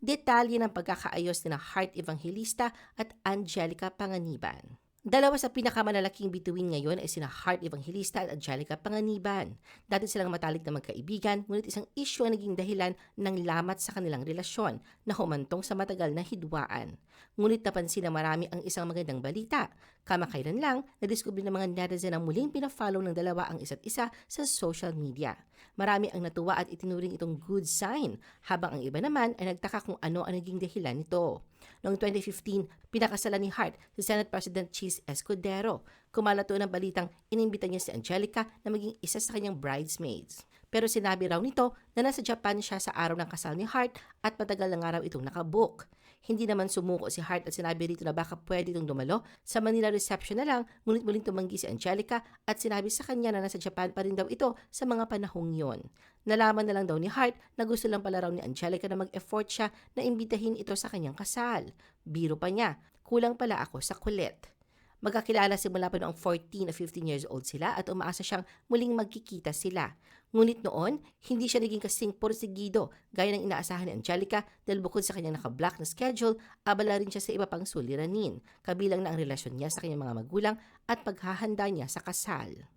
detalye ng pagkakaayos ni Heart Evangelista at Angelica Panganiban. Dalawa sa pinakamalalaking bituin ngayon ay sina Heart Evangelista at Angelica Panganiban. Dati silang matalik na magkaibigan, ngunit isang isyu ang naging dahilan ng lamat sa kanilang relasyon na humantong sa matagal na hidwaan. Ngunit napansin na marami ang isang magandang balita. Kamakailan lang, nadiskubre ng mga netizen ang muling pinafollow ng dalawa ang isa't isa sa social media. Marami ang natuwa at itinuring itong good sign, habang ang iba naman ay nagtaka kung ano ang naging dahilan nito. Noong 2015, pinakasalan ni Hart si Senate President Cheese Escudero. Kumalato ng balitang inimbita niya si Angelica na maging isa sa kanyang bridesmaids. Pero sinabi raw nito na nasa Japan siya sa araw ng kasal ni Hart at matagal na nga raw itong nakabook. Hindi naman sumuko si Hart at sinabi rito na baka pwede itong dumalo sa Manila reception na lang ngunit muling tumanggi si Angelica at sinabi sa kanya na nasa Japan pa rin daw ito sa mga panahong yon. Nalaman na lang daw ni Hart na gusto lang pala raw ni Angelica na mag-effort siya na imbitahin ito sa kanyang kasal. Biro pa niya, kulang pala ako sa kulit. Magkakilala simula pa noong 14 o 15 years old sila at umaasa siyang muling magkikita sila. Ngunit noon, hindi siya naging kasing porsigido gaya ng inaasahan ni Angelica dahil bukod sa kanyang naka-block na schedule, abala rin siya sa iba pang suliranin, kabilang na ang relasyon niya sa kanyang mga magulang at paghahanda niya sa kasal.